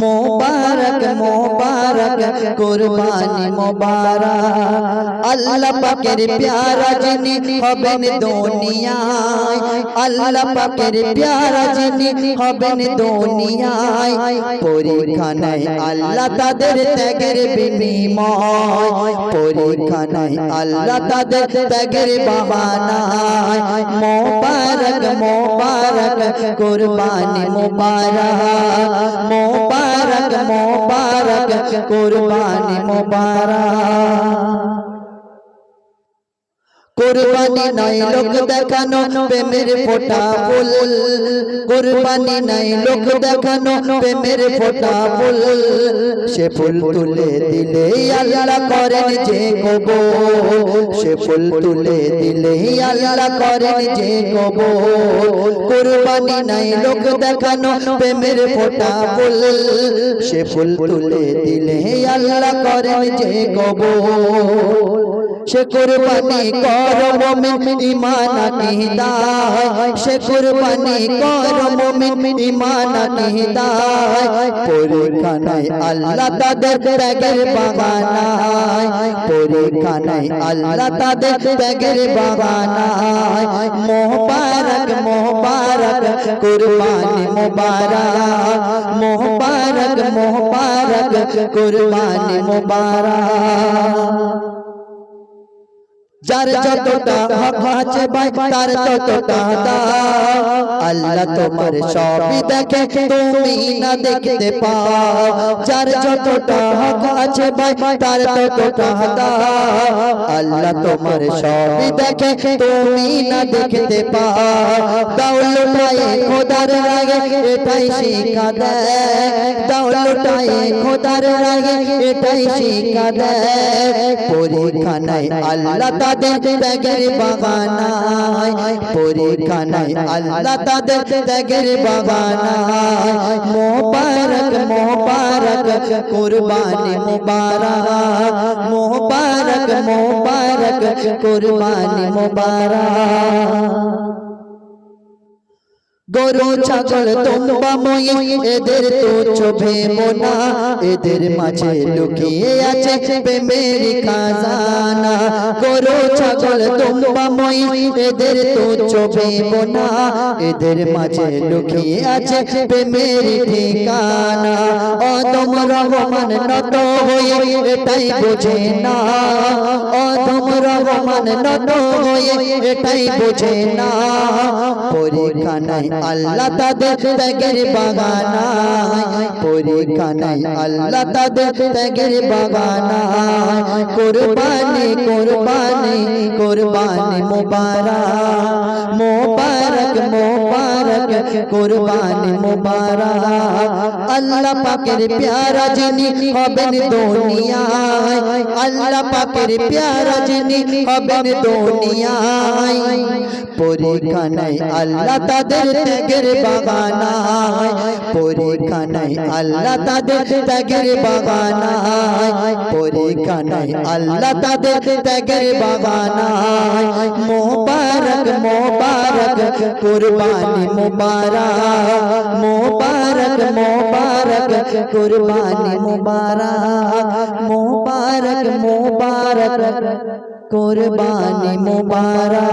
মোবারক মোবারক, কুরবানি মোবারক। আল্লাহ পাকের প্যারা যিনি হবেন দুনিয়ায়। আল্লাহ পাকের প্যারা যিনি হবেন দুনিয়ায়। পরীক্ষা নাই আল্লাহ তাদের ত্যাগের বিনিময়। পরীক্ষা নাই আল্লাহ তাদের ত্যাগের বাহানায়। মোবারক মোবারক, কুরবানি মোবারক। মোবারক কুরবানি মোবারক। কুরবানি নাই লোক দেখানো প্রেমের ফোটা ফুল। কুরবানি নাই লোক দেখানো প্রেমের ফোটা ফুল। সে ফুল তুলে দিলে আল্লাহ করেন যে কবুল। সে ফুল তুলে দিলে আল্লাহ করেন যে কবুল। কুরবানি নাই লোক দেখানো প্রেমের ফোটা ফুল। সে ফুল তুলে দিলে আল্লাহ করেন যে কবুল। সে কুরবানি কর মুমিন ঈমান নিহিদায় সে কুরবানি কর মুমিন ঈমান নিহিদায় পরীক্ষা নাই আল্লাহ তাদের ত্যাগের বাগানায় পরীক্ষা নাই আল্লাহ তাদের ত্যাগের বাগানায় মোবারক মোবারক কুরবানি মোবারক মোবারক মোবারক কুরবানি মোবারক যার যতটা হক আছে ভাই তার ততটা দাও। আল্লাহ তোমার সবই দেখে তুমি না দেখতে পাও। যার যতটা হক আছে ভাই তার ততটা দাও। আল্লাহ তোমার সবই দেখে তুমি না দেখতে পাও। দাউলটাই খোদার রাগে এটাই শিক্ষা দেয়। দাউলটাই খোদার রাগে এটাই শিক্ষা দেয়। পরীক্ষা নাই আল্লাহ তাদের ত্যাগের বাগানায় পরীক্ষা নাই আল্লাহ তাদের ত্যাগের বাগানায় মোবারক মোবারক কুরবানি মোবারক। মোবারক। মোবারক কুরবানি মোবারক। গরু, ছাগল, তোমবা মই এদের তো চোভে মোনা। এদের মাঝে লুকিয়ে আছে প্রেমের খাজানা। গরু, ছাগল, তোমবা মই এদের তো চোভে মোনা। এদের মাঝে লুকিয়ে আছে প্রেমের ঠিকানা। অদম রহমান নত হয়ে এটাই বোঝে না। অদম রহমান নত হয়ে এটাই বোঝে না। পরীক্ষা নাই আল্লাহ তাদের ত্যাগের বাগানায় পরীক্ষা নাই আল্লাহ তাদের ত্যাগের বাগানায় কোরবানি কোরবানি কোরবানি মোবারক মোবারক মোবারক কোরবানি মোবারক। আল্লাহ পাকের প্যারা যিনি হবেন দুনিয়ায়। আল্লাহ পাকের প্যারা যিনি হবেন দুনিয়ায়। পরীক্ষা নাই আল্লাহ তাদের ত্যাগের বাগানায়। পরীক্ষা নাই আল্লাহ তাদের ত্যাগের বাগানায়। পরীক্ষা নাই আল্লাহ তাদের ত্যাগের বাগানায়। মোবারক মোবারক কুরবানি মোবারক মুবারক মুবারক কুরবানি মুবারক মুবারক মুবারক কুরবানি মোবারক।